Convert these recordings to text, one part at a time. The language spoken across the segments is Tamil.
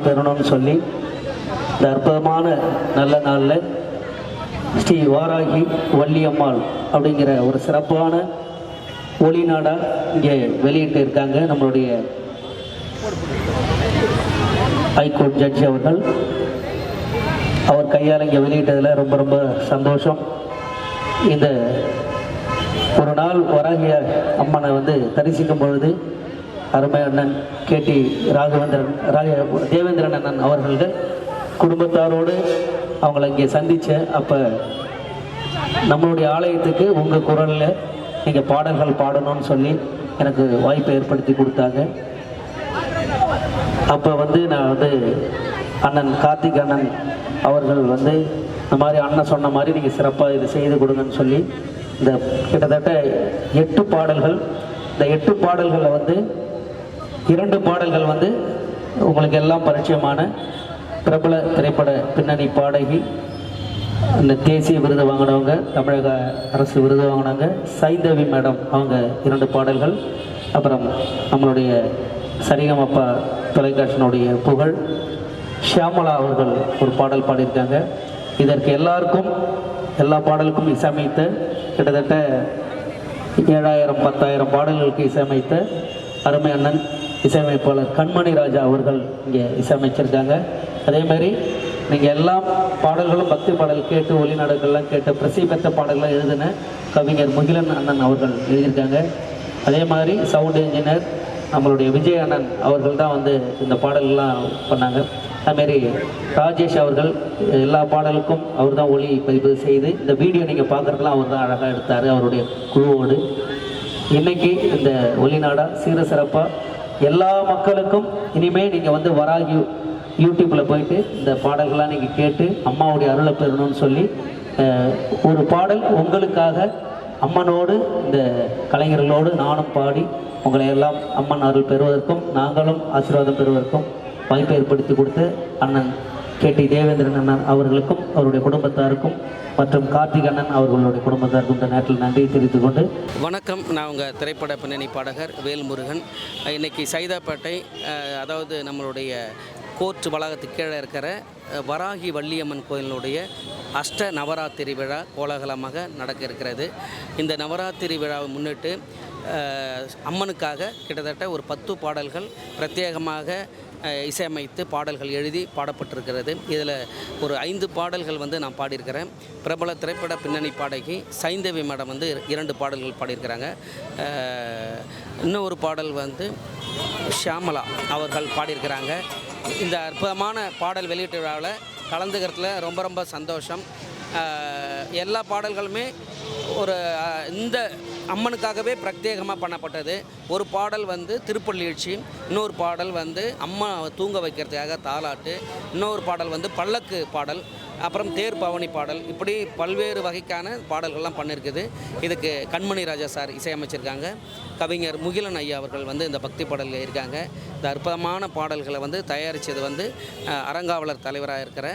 அருள் பெறணும்னு சொல்லி இந்த அற்புதமான நல்ல நாளில் ஸ்ரீ வாராகி வள்ளியம்மாள் அப்படிங்கிற ஒரு சிறப்பான ஒளி நாடா இங்கே வெளியிட்டு இருக்காங்க நம்மளுடைய ஹைகோர்ட் ஜட்ஜி அவர்கள். அவர் கையால் இங்கே வெளியிட்டதில் ரொம்ப ரொம்ப சந்தோஷம். இந்த ஒரு நாள் வராகிய அம்மனை வந்து தரிசிக்கும் பொழுது அருமை அண்ணன் கேடி ராகவேந்திரன் ராக தேவேந்திரன் அண்ணன் அவர்கள் குடும்பத்தாரோடு அவங்கள இங்கே சந்தித்தேன் அப்போ நம்மளுடைய ஆலயத்துக்கு உங்கள் குரலில் நீங்கள் பாடல்கள் பாடணும்னு சொல்லி எனக்கு வாய்ப்பை ஏற்படுத்தி கொடுத்தாங்க. அப்போ வந்து நான் வந்து அண்ணன் கார்த்திக் அண்ணன் அவர்கள் வந்து இந்த மாதிரி அண்ணன் சொன்ன மாதிரி நீங்கள் சிறப்பாக இது செய்து கொடுங்கன்னு சொல்லி இந்த கிட்டத்தட்ட எட்டு பாடல்கள் இந்த எட்டு பாடல்களில் வந்து இரண்டு பாடல்கள் வந்து உங்களுக்கு எல்லாம் பரிச்சயமான பிரபல திரைப்பட பின்னணி பாடகி இந்த தேசிய விருது வாங்கினவங்க தமிழக அரசு விருது வாங்கினவங்க சைந்தவி மேடம் அவங்க இரண்டு பாடல்கள். அப்புறம் நம்மளுடைய சரிகமப்பா தொலைக்காட்சியினுடைய புகழ். ஷியாமலா அவர்கள் ஒரு பாடல் பாடியிருக்காங்க. இதற்கு எல்லாருக்கும் எல்லா பாடலுக்கும் இசையமைத்த கிட்டத்தட்ட ஏழாயிரம் பத்தாயிரம் பாடல்களுக்கு இசையமைத்த அருமை அண்ணன் இசையமைப்பாளர் கண்மணி ராஜா அவர்கள் இங்கே இசையமைச்சிருக்காங்க. அதே மாதிரி நீங்கள் எல்லா பாடல்களும் பக்தி பாடல் கேட்டு ஒளிநாடுகள்லாம் கேட்டு பிரசி பெற்ற பாடல்கள்லாம் எழுதின கவிஞர் முகிலன் அண்ணன் அவர்கள் எழுதியிருக்காங்க. அதே மாதிரி சவுண்ட் இன்ஜினியர் நம்மளுடைய விஜய் அண்ணன் அவர்கள் தான் வந்து இந்த பாடல்கள்லாம் பண்ணாங்க. அதுமாரி ராஜேஷ் அவர்கள் எல்லா பாடலுக்கும் அவர் தான் ஒளி பதிவு செய்து இந்த வீடியோ நீங்கள் பார்க்குறதுலாம் அவர் தான் அழகாக எடுத்தார் அவருடைய குழுவோடு. இன்றைக்கி இந்த ஒளிநாடா சீர சிறப்பாக எல்லா மக்களுக்கும் இனிமே நீங்கள் வந்து வராகி யூடியூப்பில் போயிட்டு இந்த பாடல்கள்லாம் நீங்கள் கேட்டு அம்மாவுடைய அருளை பெறணும்னு சொல்லி ஒரு பாடல் உங்களுக்காக அம்மனோடு இந்த கலைஞர்களோடு நானும் பாடி உங்களை எல்லாம் அம்மன் அருள் பெறுவதற்கும் நாங்களும் ஆசீர்வாதம் பெறுவதற்கும் வாய்ப்பை ஏற்படுத்தி கொடுத்து அண்ணன் கேடி தேவேந்திரன் அண்ணன் அவர்களுக்கும் அவருடைய குடும்பத்தாருக்கும் மற்றும் கார்த்திக் அண்ணன் அவர்களுடைய குடும்பத்தாருக்கும் இந்த நேரத்தில் நன்றியை தெரிவித்துக் கொண்டு வணக்கம். நான் உங்கள் திரைப்பட பின்னணி பாடகர் வேல்முருகன். இன்னைக்கு சைதாப்பேட்டை அதாவது நம்மளுடைய கோர்ட் வளாகத்துக்கு கீழே இருக்கிற வராகி வள்ளியம்மன் கோயிலினுடைய அஷ்ட நவராத்திரி விழா கோலாகலமாக நடக்க இருக்கிறது. இந்த நவராத்திரி விழாவை முன்னிட்டு அம்மனுக்காக கிட்டத்தட்ட ஒரு பத்து பாடல்கள் பிரத்யேகமாக இசையமைத்து பாடல்கள் எழுதி பாடப்பட்டிருக்கிறது. இதில் ஒரு ஐந்து பாடல்கள் வந்து நான் பாடியிருக்கிறேன். பிரபல திரைப்பட பின்னணி பாடகி சைந்தவி மேடம் வந்து இரண்டு பாடல்கள் பாடியிருக்கிறாங்க. இன்னொரு இன்னும் ஒரு பாடல் வந்து ஷியாமலா அவர்கள் பாடியிருக்கிறாங்க. இந்த அற்புதமான பாடல் வெளியீட்டு விழாவில் கலந்துக்கிறதுல ரொம்ப ரொம்ப சந்தோஷம். எல்லா பாடல்களுமே ஒரு இந்த அம்மனுக்காகவே பிரத்யேகமாக பண்ணப்பட்டது. ஒரு பாடல் வந்து திருப்பள்ளியழ்ச்சி இன்னொரு பாடல் வந்து அம்மா தூங்க வைக்கிறதுக்காக தாலாட்டு இன்னொரு பாடல் வந்து பல்லக்கு பாடல் அப்புறம் தேர் பவனி பாடல். இப்படி பல்வேறு வகைக்கான பாடல்கள்லாம் பண்ணியிருக்குது இதுக்கு கண்மணி ராஜா சார் இசையமைச்சிருக்காங்க. கவிஞர் முகிலன் ஐயா அவர்கள் வந்து இந்த பக்தி பாடலில் இருக்காங்க. இந்த அற்புதமான பாடல்களை வந்து தயாரித்தது வந்து அறங்காவலர் தலைவராக இருக்கிற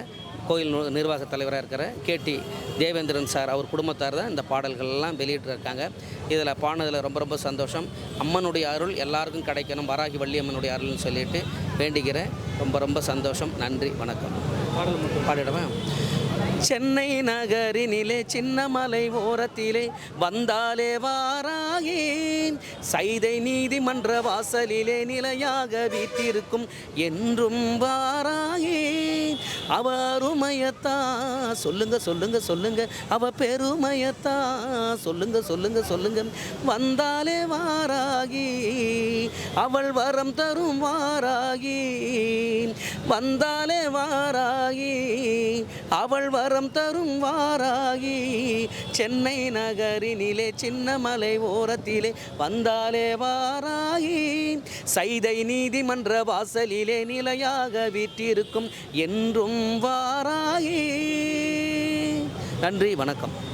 கோயில் நிர்வாக தலைவராக இருக்கிற கேடி தேவேந்திரன் சார் அவர் குடும்பத்தார் தான் இந்த பாடல்கள்லாம் வெளியிட்டிருக்காங்க. இதில் பாடினதில் ரொம்ப ரொம்ப சந்தோஷம். அம்மனுடைய அருள் எல்லாருக்கும் கிடைக்கணும் வராகி வள்ளி அம்மனுடைய அருள்னு சொல்லிட்டு வேண்டிக்கிறேன் ரொம்ப ரொம்ப சந்தோஷம். நன்றி வணக்கம். பாடல் மட்டும் பாடிடுவேன் சென்னை நகரினிலே சின்னமலை ஓரத்திலே வந்தாலே வாராயேன் சைதை நீதிமன்ற வாசலிலே நிலையாக வீட்டிருக்கும் என்றும் வாராயேன் அவ அருமையத்தா சொல்லுங்க சொல்லுங்க சொல்லுங்க. அவ பெருமையத்தா சொல்லுங்க சொல்லுங்க சொல்லுங்க. வந்தாலே வாராகி அவள் வரம் தரும் வாராகி வந்தாலே வாராகி அவள் வரம் தரும் வாராகி சென்னை நகரினிலே சின்னமலை ஓரத்திலே வந்தாலே வாராகி. சைதை நீதிமன்ற வாசலிலே நிலையாக வீற்றிருக்கும் என்றும் வாராகி. நன்றி வணக்கம்.